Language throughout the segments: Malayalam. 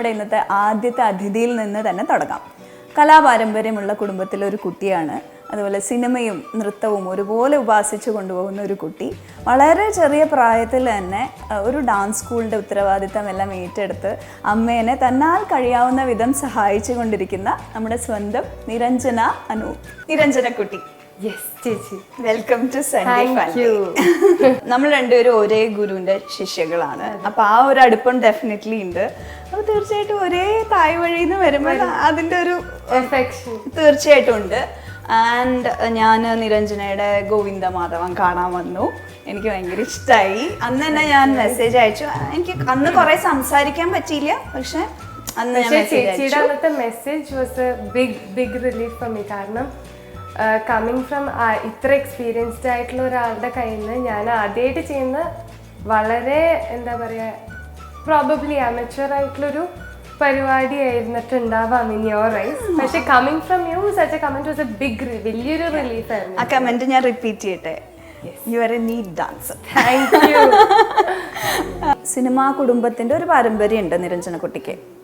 നമ്മുടെ ഇന്നത്തെ ആദ്യത്തെ അതിഥിയിൽ നിന്ന് തന്നെ തുടങ്ങാം. കലാപാരമ്പര്യമുള്ള കുടുംബത്തിലെ ഒരു കുട്ടിയാണ്. അതുപോലെ സിനിമയും നൃത്തവും ഒരുപോലെ ഉപാസിച്ചു കൊണ്ടുപോകുന്ന ഒരു കുട്ടി. വളരെ ചെറിയ പ്രായത്തിൽ തന്നെ ഒരു ഡാൻസ് സ്കൂളിന്റെ ഉത്തരവാദിത്തം എല്ലാം ഏറ്റെടുത്ത് അമ്മേനെ തന്നാൽ കഴിയാവുന്ന വിധം സഹായിച്ചു കൊണ്ടിരിക്കുന്ന നമ്മുടെ സ്വന്തം നിരഞ്ജന അനു നിരഞ്ജന കുട്ടി. യെസ് ചേച്ചി. വെൽക്കം ടു സൺഡേ നമ്മൾ രണ്ടുപേരും ഒരേ ഗുരുവിന്റെ ശിഷ്യകളാണ്. അപ്പൊ ആ ഒരു അടുപ്പം ഡെഫിനറ്റ്ലി ഉണ്ട്. അപ്പൊ തീർച്ചയായിട്ടും ഒരേ തായ് വഴിയിൽ നിന്ന് വരുമ്പോൾ അതിന്റെ ഒരു തീർച്ചയായിട്ടും ഉണ്ട്. ആൻഡ് ഞാൻ നിരഞ്ജനയുടെ ഗോവിന്ദ മാധവൻ കാണാൻ വന്നു. എനിക്ക് ഭയങ്കര ഇഷ്ടമായി അന്ന് തന്നെ ഞാൻ മെസ്സേജ് അയച്ചു. എനിക്ക് അന്ന് കുറെ സംസാരിക്കാൻ പറ്റിയില്ല പക്ഷെ അന്ന് message was a big big relief for me കാരണം കമ്മിങ് ഫ്രം ഇത്ര എക്സ്പീരിയൻസ്ഡ് ആയിട്ടുള്ള ഒരാളുടെ കയ്യിൽ നിന്ന് ഞാൻ ആദ്യമായിട്ട് ചെയ്യുന്ന വളരെ എന്താ പറയുക പ്രോബബ്ലി അമച്വർ ആയിട്ടുള്ളൊരു പരിപാടി ആയിരുന്നിട്ടുണ്ടാവാം ഇൻ യുവർ റൈസ് പക്ഷെ coming from you such a comment was a big വലിയൊരു റിലീഫ് ആയിരുന്നു. ആ കമന്റ് ഞാൻ റിപ്പീറ്റ് ചെയ്യട്ടെ? You are a neat dancer thank you cinema കുടുംബത്തിന്റെ ഒരു പാരമ്പര്യം ഉണ്ട് നിരഞ്ജനക്കുട്ടിക്ക്. ആ,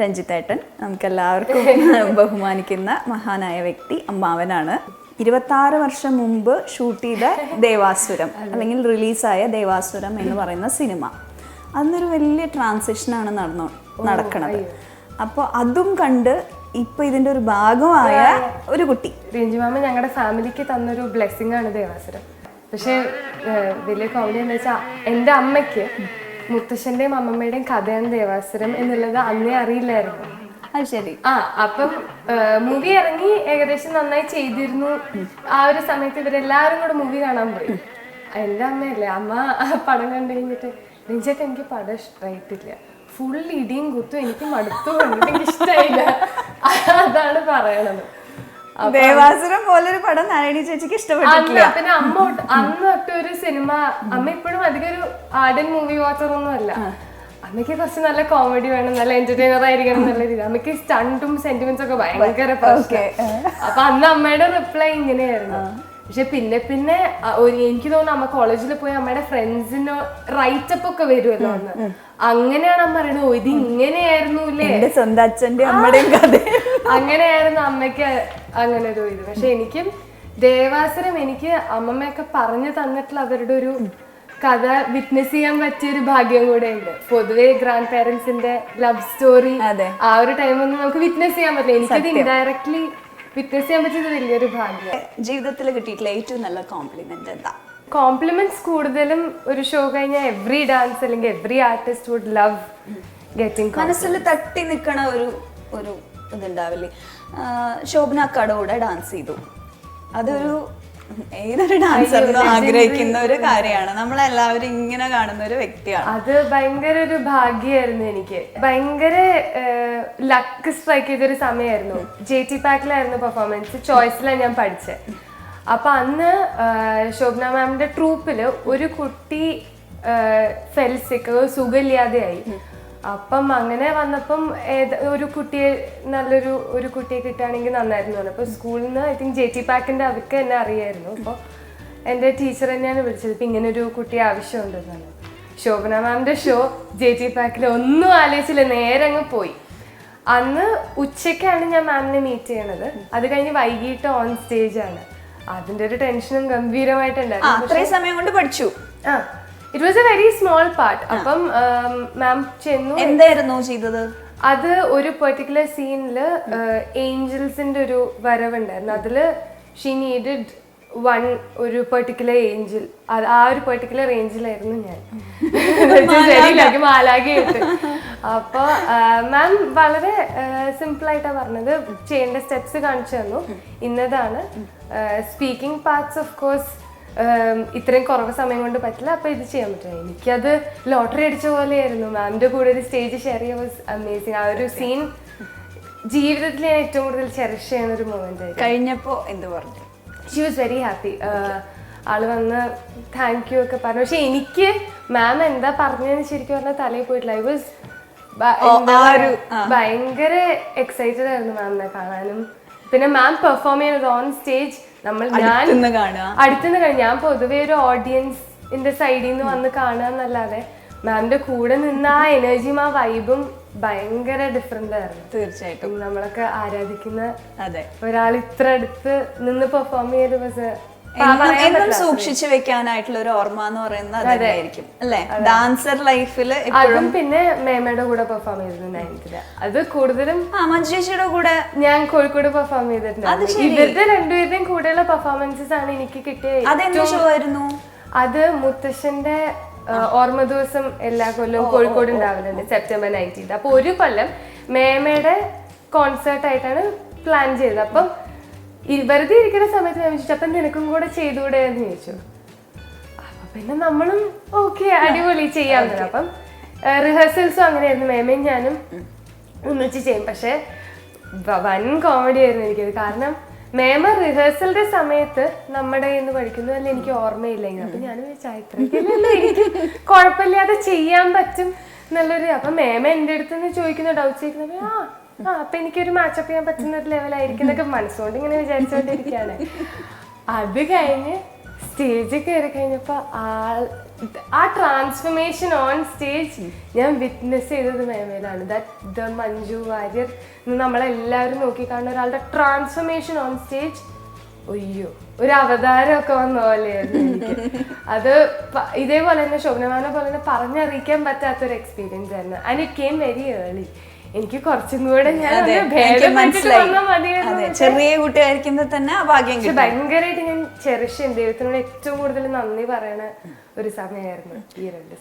രഞ്ജിത്തേട്ടൻ. നമുക്കെല്ലാവർക്കും ബഹുമാനിക്കുന്ന മഹാനായ വ്യക്തി അമ്മാവനാണ്. ഇരുപത്താറ് വർഷം മുമ്പ് ഷൂട്ട് ചെയ്ത ദേവാസുരം അല്ലെങ്കിൽ റിലീസായ ദേവാസുരം എന്ന് പറയുന്ന സിനിമ. അന്നൊരു വലിയ ട്രാൻസിഷനാണ് നടന്നു നടക്കണത്. അപ്പോൾ അതും കണ്ട് ഇപ്പൊ ഇതിന്റെ ഒരു ഭാഗമായ ഒരു കുട്ടി. രഞ്ജു മാമ ഞങ്ങളുടെ ഫാമിലിക്ക് തന്നൊരു ബ്ലെസ്സിംഗ് ആണ് ദേവാസുരം. പക്ഷേ വലിയ കോമഡി എന്ന് വെച്ചാൽ എന്റെ അമ്മയ്ക്ക് മുത്തശ്ശന്റെയും അമ്മമ്മയുടെയും കഥയാണ് ദേവാസുരം എന്നുള്ളത് അന്നേ അറിയില്ലായിരുന്നു. അത് ശരി. ആ അപ്പം മൂവി ഇറങ്ങി ഏകദേശം നന്നായി ചെയ്തിരുന്നു. ആ ഒരു സമയത്ത് ഇവരെല്ലാവരും കൂടെ മൂവി കാണാൻ പോയി. എന്റെ അമ്മയല്ലേ അമ്മ പടം കണ്ടു കഴിഞ്ഞിട്ട് രഞ്ജേട്ട് എനിക്ക് പടം ഇഷ്ടമായിട്ടില്ല ഫുൾ ഇടിയും കുത്തും എനിക്ക് മടുത്തു എനിക്ക് ഇഷ്ടമായില്ല അതാണ് പറയണത്. ദേവാസുരം പോലൊരു പടം നാരായണി ചേച്ചിക്ക് ഇഷ്ടപ്പെട്ടില്ല പിന്നെ അമ്മ അന്ന് ഒട്ടൊരു ഒരു സിനിമ അമ്മ ഇപ്പോഴും അധികം ഒരു ആർഡൻ മൂവി വാച്ചർ ഒന്നും അല്ല അമ്മയ്ക്ക് കുറച്ച് നല്ല കോമഡി വേണം നല്ല എന്റർടൈനർ ആയിരിക്കണം എന്നുള്ള രീതി. അമ്മയ്ക്ക് സ്റ്റണ്ടും സെന്റിമെന്റ്സ് ഒക്കെ ഭയങ്കര അപ്പൊ അന്ന് അമ്മയുടെ റിപ്ലൈ ഇങ്ങനെയായിരുന്നു. പക്ഷെ പിന്നെ പിന്നെ എനിക്ക് തോന്നുന്നു അമ്മ കോളേജിൽ പോയി അമ്മയുടെ ഫ്രണ്ട്സിന് റൈറ്റപ്പ് ഒക്കെ വരുമല്ലോ അന്ന്. അങ്ങനെയാണ് അമ്മ പറയുന്നത് ഇത് ഇങ്ങനെയായിരുന്നു ഇല്ലേ സ്വന്തം അച്ഛന്റെ അമ്മയുടെയും കഥ അങ്ങനെയായിരുന്നു അമ്മയ്ക്ക് അങ്ങനെ ഒരു ഇത്. പക്ഷെ എനിക്കും ദേവാസുരം എനിക്ക് അമ്മമ്മയൊക്കെ പറഞ്ഞു തന്നിട്ടുള്ള അവരുടെ ഒരു കഥ വിറ്റ്നസ് ചെയ്യാൻ പറ്റിയ ഒരു ഭാഗ്യം കൂടെ ഉണ്ട് പൊതുവെ ഗ്രാൻഡ് പേരൻസിന്റെ ലവ് സ്റ്റോറി. ആ ഒരു ടൈമൊന്നും നമുക്ക് വിറ്റ്നസ് ചെയ്യാൻ പറ്റില്ല. എനിക്കത് ഇൻഡയറക്ട്ലി വിറ്റ്നസ് ചെയ്യാൻ പറ്റിയത് വലിയൊരു ഭാഗ്യം. ജീവിതത്തിൽ കിട്ടിയിട്ടുള്ള ഏറ്റവും നല്ല കോംപ്ലിമെന്റ് എന്താ? കോംപ്ലിമെന്റ്സ് കൂടുതലും ഒരു ഷോ കഴിഞ്ഞാൽ എവറി ഡാൻസ് അല്ലെങ്കിൽ every artist would love getting മനസ്സിൽ തട്ടി നിൽക്കണ ഒരു ഒരു ഇതുണ്ടാവില്ലേ? ശോഭന അക്കാടോടെ ഡാൻസ് ചെയ്തു. അതൊരു ഏതൊരു ഡാൻസറിനും ആഗ്രഹിക്കുന്ന ഒരു കാര്യമാണ്. നമ്മളെല്ലാവരും ഇങ്ങനെ കാണുന്ന ഒരു വ്യക്തിയാണ്. അത് ഭയങ്കര ഒരു ഭാഗ്യമായിരുന്നു എനിക്ക്. ഭയങ്കര ലക്ക് സ്ട്രൈക്ക് ചെയ്തൊരു സമയമായിരുന്നു ജെ ടി പാക്കിലായിരുന്നു പെർഫോമൻസ് ചോയ്സിലാണ് ഞാൻ പഠിച്ചത് അപ്പൊ അന്ന് ശോഭന മാമിന്റെ ട്രൂപ്പിൽ ഒരു കുട്ടി ഫെൽസിക്ക് സുഖമില്ലാതെയായി. അപ്പം അങ്ങനെ വന്നപ്പം ഏത് ഒരു കുട്ടിയെ നല്ലൊരു ഒരു കുട്ടിയെ കിട്ടുകയാണെങ്കിൽ നന്നായിരുന്നു പറഞ്ഞു. അപ്പൊ സ്കൂളിൽ നിന്ന് ഐ തിങ്ക് ജെ ടി പാക്കിന്റെ അവർക്ക് എന്നെ അറിയായിരുന്നു. അപ്പോൾ എന്റെ ടീച്ചർ തന്നെയാണ് വിളിച്ചത് ഇപ്പം ഇങ്ങനെ ഒരു കുട്ടി ആവശ്യമുണ്ടെന്നാണ് ശോഭന മാമിന്റെ ഷോ ജെ ടി പാക്കിൽ ഒന്നും ആലോചിച്ചില്ല നേരെ അങ്ങ് പോയി. അന്ന് ഉച്ചയ്ക്കാണ് ഞാൻ മാമിനെ മീറ്റ് ചെയ്യണത്. അത് കഴിഞ്ഞ് വൈകിട്ട് ഓൺ സ്റ്റേജ് ആണ്. അതിന്റെ ഒരു ടെൻഷനും ഗംഭീരമായിട്ടുണ്ടായിരുന്നു അത്രയും സമയം കൊണ്ട് പഠിച്ചു. ആ it was a very small part അപ്പം മാം ചെന്നു. എന്തായിരുന്നു ചെയ്തത്? അത് ഒരു പെർട്ടിക്കുലർ സീനിൽ ഏഞ്ചൽസിന്റെ ഒരു വരവുണ്ടായിരുന്നു. അതിൽ ഷീ നീഡിഡ് വൺ ഒരു പെർട്ടിക്കുലർ ഏഞ്ചൽ ആ ഒരു പെർട്ടിക്കുലർ ഏഞ്ചിലായിരുന്നു ഞാൻ. ശരിയില്ലാക്കി മാലാകയായിട്ട് അപ്പൊ മാം വളരെ സിമ്പിൾ ആയിട്ടാ പറഞ്ഞത്. ചെയ്യേണ്ട സ്റ്റെപ്സ് കാണിച്ചു തന്നു. ഇന്നതാണ്. സ്പീക്കിംഗ് പാർട്സ് ഓഫ് കോഴ്സ് ഇത്രയും കുറവ് സമയം കൊണ്ട് പറ്റില്ല. അപ്പൊ ഇത് ചെയ്യാൻ പറ്റില്ല എനിക്കത് ലോട്ടറി അടിച്ച പോലെയായിരുന്നു. മാമിന്റെ കൂടെ ഒരു സ്റ്റേജ് ഷെയർ ചെയ്യാൻ വാസ് അമേസിങ് ആ ഒരു സീൻ ജീവിതത്തിൽ ഞാൻ ഏറ്റവും കൂടുതൽ ചെറിഷ് ചെയ്യുന്ന ഒരു മൊമെന്റ് ആയിരുന്നു. കഴിഞ്ഞപ്പോ എന്ത് പറഞ്ഞു? ഷി വാസ് വെരി ഹാപ്പി ആൾ വന്ന് താങ്ക് യു ഒക്കെ പറഞ്ഞു. പക്ഷെ എനിക്ക് മാം എന്താ പറഞ്ഞതെന്ന് ശരിക്കും പറഞ്ഞാൽ തലയിൽ പോയിട്ടില്ല. ഐ വാസ് ഭയങ്കര എക്സൈറ്റഡ് ആയിരുന്നു മാമിനെ കാണാനും. പിന്നെ മാം പെർഫോം ചെയ്യുന്നത് ഓൺ സ്റ്റേജ് നമ്മൾ ഞാൻ അടുത്തുനിന്ന് കാണും ഞാൻ പൊതുവേ ഒരു ഓഡിയൻസിന്റെ സൈഡിൽ നിന്ന് വന്ന് കാണുക എന്നല്ലാതെ മാമിന്റെ കൂടെ നിന്ന് ആ എനർജിയും ആ വൈബും ഭയങ്കര ഡിഫറെന്റ് ആയിരുന്നു. തീർച്ചയായിട്ടും. നമ്മളൊക്കെ ആരാധിക്കുന്ന അതെ. ഒരാൾ ഇത്ര അടുത്ത് നിന്ന് പെർഫോം ചെയ്ത് പക്ഷേ എന്നും സൂക്ഷിച്ചു വെക്കാനായിട്ടുള്ള ഒരു ഓർമ്മ എന്ന് പറയുന്നത് അതായിരിക്കും അല്ലെ? ഡാൻസർ ലൈഫിൽ അതും പിന്നെ മേമയുടെ കൂടെ പെർഫോം നയൻത്തിൽ അത് കൂടുതലും ആ മഞ്ജുശിയുടെ കൂടെ. ഞാൻ കോഴിക്കോട് പെർഫോം ചെയ്തിട്ടുണ്ട്. ഇവരുടെ രണ്ടുപേരുടെയും കൂടെയുള്ള പെർഫോമൻസസ് ആണ് എനിക്ക് കിട്ടിയത് അതെന്ത് ഷോ ആയിരുന്നു? അത് മുത്തശ്ശന്റെ ഓർമ്മ ദിവസം എല്ലാ കൊല്ലവും കോഴിക്കോട് ഉണ്ടാവലുണ്ട് സെപ്റ്റംബർ നയന്റീൻത് അപ്പൊ ഒരു കൊല്ലം മേമയുടെ കോൺസേർട്ട് ആയിട്ടാണ് പ്ലാൻ ചെയ്തത്. അപ്പം വെറുതെ ഇരിക്കുന്ന സമയത്ത് ഞാൻ ചോദിച്ചു അപ്പം നിനക്കും കൂടെ ചെയ്തുകൂടെ എന്ന് ചോദിച്ചു അപ്പൊ പിന്നെ നമ്മളും ഓക്കെ അടിപൊളി ചെയ്യാൻ പറ്റും അപ്പം റിഹേഴ്സൽസും അങ്ങനെയായിരുന്നു. മേമയും ഞാനും ഒന്നിച്ച് ചെയ്യും. പക്ഷെ വൻ കോമഡി ആയിരുന്നു എനിക്കത്. കാരണം മേമ റിഹേഴ്സലിന്റെ സമയത്ത് നമ്മുടെ കയ്യിൽ നിന്ന് പഠിക്കുന്നു അല്ല എനിക്ക് ഓർമ്മയില്ലെങ്കിൽ അപ്പൊ ഞാൻ ചൈത്രക്കല്ലോ എനിക്ക് കുഴപ്പമില്ലാതെ ചെയ്യാൻ പറ്റും എന്നുള്ളൊരു അപ്പൊ മേമ എന്റെ അടുത്ത് നിന്ന് ചോദിക്കുന്ന ഡൗട്ട്സ് ചോദിക്കുന്നത് ആ അപ്പൊ എനിക്കൊരു മാച്ചപ്പ് ചെയ്യാൻ പറ്റുന്ന ഒരു ലെവലായിരിക്കും എന്നൊക്കെ മനസ്സുകൊണ്ട് ഇങ്ങനെ വിചാരിച്ചുകൊണ്ടിരിക്കുകയാണ് അത് കഴിഞ്ഞ് സ്റ്റേജിൽ കയറി കഴിഞ്ഞപ്പോ ആൾ ആ ട്രാൻസ്ഫർമേഷൻ ഓൺ സ്റ്റേജ് ഞാൻ വിറ്റ്നസ് ചെയ്തത് മേമയിലാണ് ദാറ്റ് ദ മഞ്ജു വാര്യർ നമ്മളെല്ലാവരും നോക്കിക്കാണുന്ന ഒരാളുടെ ട്രാൻസ്ഫർമേഷൻ ഓൺ സ്റ്റേജ് ഒയ്യോ ഒരു അവതാരമൊക്കെ വന്ന പോലെയായിരുന്നു എനിക്ക്. അത് ഇതേപോലെ തന്നെ ശോഭനമാനെ പോലെ തന്നെ പറഞ്ഞറിയിക്കാൻ പറ്റാത്തൊരു എക്സ്പീരിയൻസ് ആയിരുന്നു. And it came very early എനിക്ക് കുറച്ചും കൂടെ ഞാൻ ചെറിയ കുട്ടിയായിരിക്കുമ്പോ തന്നെ ഭാഗ്യം ഭയങ്കരമായിട്ട് ഞാൻ ചെറിഷ് ദൈവത്തിനോട് ഏറ്റവും കൂടുതൽ നന്ദി പറയണ ഒരു സമയമായിരുന്നു ഈ രണ്ട്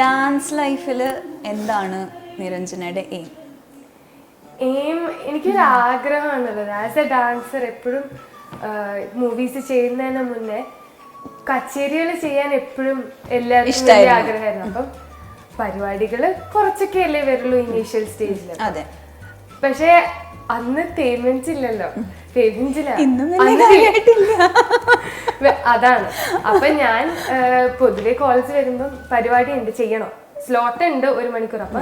ഡാൻസ് ലൈഫിൽ എന്താണ് നിരഞ്ജനയുടെ എയിം എയിം എനിക്കൊരു ആഗ്രഹമാണുള്ളത് ആസ് എ ഡാൻസർ എപ്പോഴും മൂവീസ് ചെയ്യുന്നതിന് മുന്നേ കച്ചേരികൾ ചെയ്യാൻ എപ്പോഴും എല്ലാവർക്കും ആഗ്രഹമായിരുന്നു. അപ്പം പരിപാടികൾ കുറച്ചൊക്കെ അല്ലേ വരുള്ളൂ ഇനീഷ്യൽ സ്റ്റേജിൽ പക്ഷേ അന്ന് പേയ്മെന്റ്സ് ഇല്ലല്ലോ അതാണ്. അപ്പൊ ഞാൻ പൊതുവെ കോളേജ് വരുമ്പം പരിപാടി ഉണ്ട് ചെയ്യണം. സ്ലോട്ട് ഉണ്ട് ഒരു മണിക്കൂർ. അപ്പൊ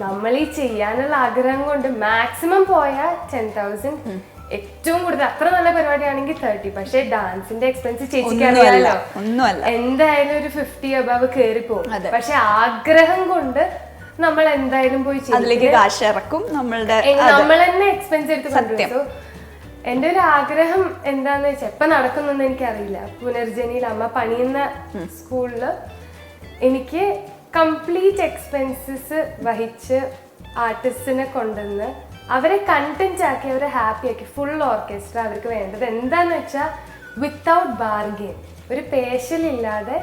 നമ്മൾ ഈ ചെയ്യാനുള്ള ആഗ്രഹം കൊണ്ട് മാക്സിമം പോയ ടെൻ തൗസൻഡ് ഏറ്റവും കൂടുതൽ അത്ര നല്ല പരിപാടിയാണെങ്കിൽ തേർട്ടി പക്ഷെ ഡാൻസിന്റെ എക്സ്പെൻസ് ചേച്ചിക്ക് ഒന്നുമല്ല എന്തായാലും ഒരു ഫിഫ്റ്റി അബവ് കയറി പോകും പക്ഷെ ആഗ്രഹം കൊണ്ട് നമ്മൾ എന്തായാലും പോയി ചെയ്യും അതിലേക്ക് കാശ് ഇറക്കും നമ്മളുടെ നമ്മൾ തന്നെ എക്സ്പെൻസ് എടുത്ത് കൊണ്ടുവരും. എന്റെ ഒരു ആഗ്രഹം എന്താന്ന് വെച്ചാൽ എപ്പൊ നടക്കുന്നെന്ന് എനിക്കറിയില്ല. പുനർജനിയിൽ അമ്മ പണിയുന്ന സ്കൂളിൽ എനിക്ക് കംപ്ലീറ്റ് എക്സ്പെൻസസ് വഹിച്ച് ആർട്ടിസ്റ്റിനെ കൊണ്ടുവന്ന് അവരെ കണ്ടന്റ് ആക്കി അവരെ ഹാപ്പി ആക്കി ഫുൾ ഓർക്കസ്ട്ര അവർക്ക് വേണ്ടത് എന്താന്ന് വെച്ചാൽ വിത്തൗട്ട് ബാർഗെയിൻ ഒരു പേശലില്ലാതെ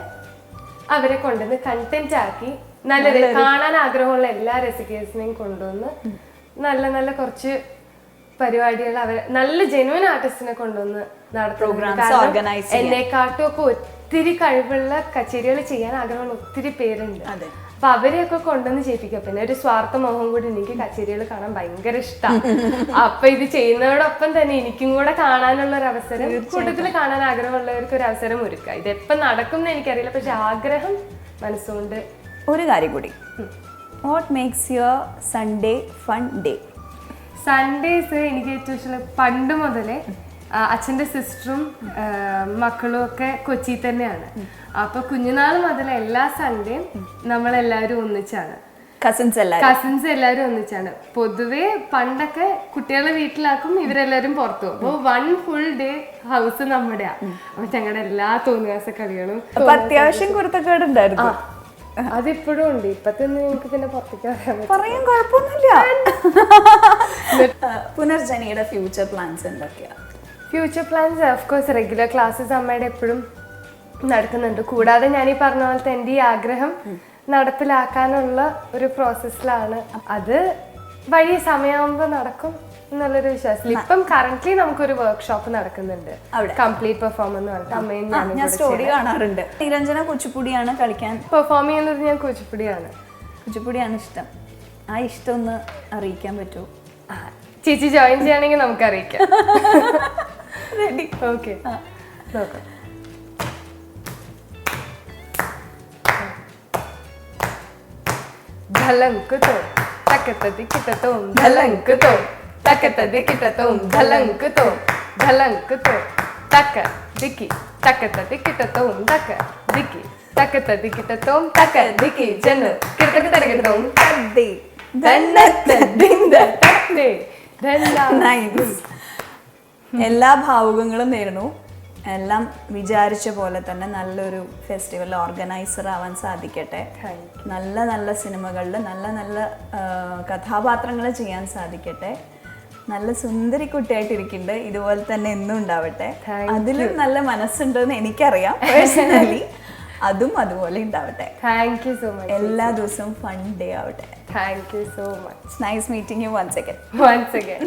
അവരെ കൊണ്ടുവന്ന് കണ്ടന്റ് ആക്കി നല്ല കാണാൻ ആഗ്രഹമുള്ള എല്ലാ റെസിപ്പീസിനെയും കൊണ്ടുവന്ന് നല്ല നല്ല കുറച്ച് പരിപാടികൾ അവരെ നല്ല ജെനുവൻ ആർട്ടിസ്റ്റിനെ കൊണ്ടുവന്ന് organize എന്നെക്കാട്ടും ഒക്കെ ഒത്തിരി കഴിവുള്ള കച്ചേരികൾ ചെയ്യാൻ ആഗ്രഹമുള്ള ഒത്തിരി പേരുണ്ട്. അതെ. അപ്പൊ അവരെയൊക്കെ കൊണ്ടുവന്ന് ചെയ്യിപ്പിക്കുക പിന്നെ ഒരു സ്വാർത്ഥ മോഹം കൂടി എനിക്ക് കച്ചേരികൾ കാണാൻ ഭയങ്കര ഇഷ്ടമാണ് അപ്പൊ ഇത് ചെയ്യുന്നതോടൊപ്പം തന്നെ എനിക്കും കൂടെ കാണാനുള്ള ഒരു അവസരം കൂട്ടത്തിൽ കാണാൻ ആഗ്രഹമുള്ളവർക്ക് ഒരു അവസരം ഒരുക്കുക. ഇത് എപ്പം നടക്കും എന്ന് എനിക്കറിയില്ല. പക്ഷെ ആഗ്രഹം മനസ്സുകൊണ്ട് ഒരു കാര്യം കൂടി. What makes your Sunday fun day Sundays എനിക്ക് ഏറ്റവും ഇഷ്ടമുള്ള പണ്ട് മുതലേ ആ, അച്ഛന്റെ സിസ്റ്ററും മക്കളും ഒക്കെ കൊച്ചി തന്നെയാണ്. അപ്പൊ കുഞ്ഞുനാൾ മുതൽ എല്ലാ സൺഡേയും നമ്മളെല്ലാവരും ഒന്നിച്ചാണ്. കസിൻസ് എല്ലാവരും. കസിൻസ് എല്ലാവരും ഒന്നിച്ചാണ്. പൊതുവേ പണ്ടൊക്കെ കുട്ടികളെ വീട്ടിലാക്കും ഇവരെല്ലാവരും പുറത്തു അപ്പോൾ അപ്പൊ വൺ ഫുൾ ഡേ ഹൗസ് നമ്മുടെയാ. അപ്പൊ ഞങ്ങളുടെ എല്ലാ തോന്നിയാസ കളികളും അത്യാവശ്യം കുരുത്തക്കേട് ഉണ്ടായിരുന്നു. അതിപ്പോഴും ഉണ്ട്. ഇപ്പത്തെ നിങ്ങൾക്ക് പിന്നെ പുറത്തേക്ക് പറയാൻ പറ്റും പറയാൻ കുഴപ്പമൊന്നുമില്ല. പുനർജനിയുടെ ഫ്യൂച്ചർ പ്ലാൻസ് എന്തൊക്കെയാ? Future plans of course regular classes അമ്മയുടെ എപ്പോഴും നടക്കുന്നുണ്ട്. കൂടാതെ ഞാൻ ഈ പറഞ്ഞ പോലത്തെ എന്റെ ഈ ആഗ്രഹം നടപ്പിലാക്കാനുള്ള ഒരു പ്രോസസ്സിലാണ് അത് വഴി സമയമാകുമ്പോൾ നടക്കും എന്നുള്ളൊരു വിശ്വാസം ഇപ്പം കറന്റ്ലി നമുക്കൊരു വർക്ക്ഷോപ്പ് നടക്കുന്നുണ്ട്. കംപ്ലീറ്റ് പെർഫോം എന്ന് പറഞ്ഞിട്ട് ഞാൻ സ്റ്റോറി കാണാറുണ്ട്. നിരഞ്ജന കുച്ചിപ്പുടിയാണ് കളിക്കാൻ പെർഫോം ചെയ്യുന്നത് ഞാൻ കുച്ചിപ്പുടിയാണ്. കുച്ചിപ്പുടിയാണ് ഇഷ്ടം. ആ ഇഷ്ടം ഒന്ന് അറിയിക്കാൻ പറ്റുമോ ചേച്ചി ജോയിൻ ചെയ്യുകയാണെങ്കിൽ നമുക്ക് അറിയിക്കാം ఒకటి ఓకే ఒక ధలంకుతో తకతది కిటతో ధలంకుతో తకతది కిటతో ధలంకుతో ధలంకుతో తక దికి తకతది కిటతో తక దికి తకతది కిటతో తక దికి జన్ కిటక తరగతో తద్ది దండ తద్దింద తద్ది దండ నైస్ എല്ലാ ഭാവുകങ്ങളും നേരുന്നു എല്ലാം വിചാരിച്ച പോലെ തന്നെ നല്ലൊരു ഫെസ്റ്റിവൽ ഓർഗനൈസർ ആവാൻ സാധിക്കട്ടെ. നല്ല നല്ല സിനിമകളിൽ നല്ല നല്ല കഥാപാത്രങ്ങൾ ചെയ്യാൻ സാധിക്കട്ടെ. നല്ല സുന്ദരി കുട്ടിയായിട്ടിരിക്കുന്നുണ്ട്. ഇതുപോലെ തന്നെ എന്നും ഉണ്ടാവട്ടെ. അതിലും നല്ല മനസ്സുണ്ടെന്ന് എനിക്കറിയാം പേഴ്സണലി അതും അതുപോലെ ഉണ്ടാവട്ടെ. താങ്ക് യു സോ മച്ച് എല്ലാ ദിവസവും ഫൺ ഡേ ആവട്ടെ. Thank you so much nice meeting you once again once again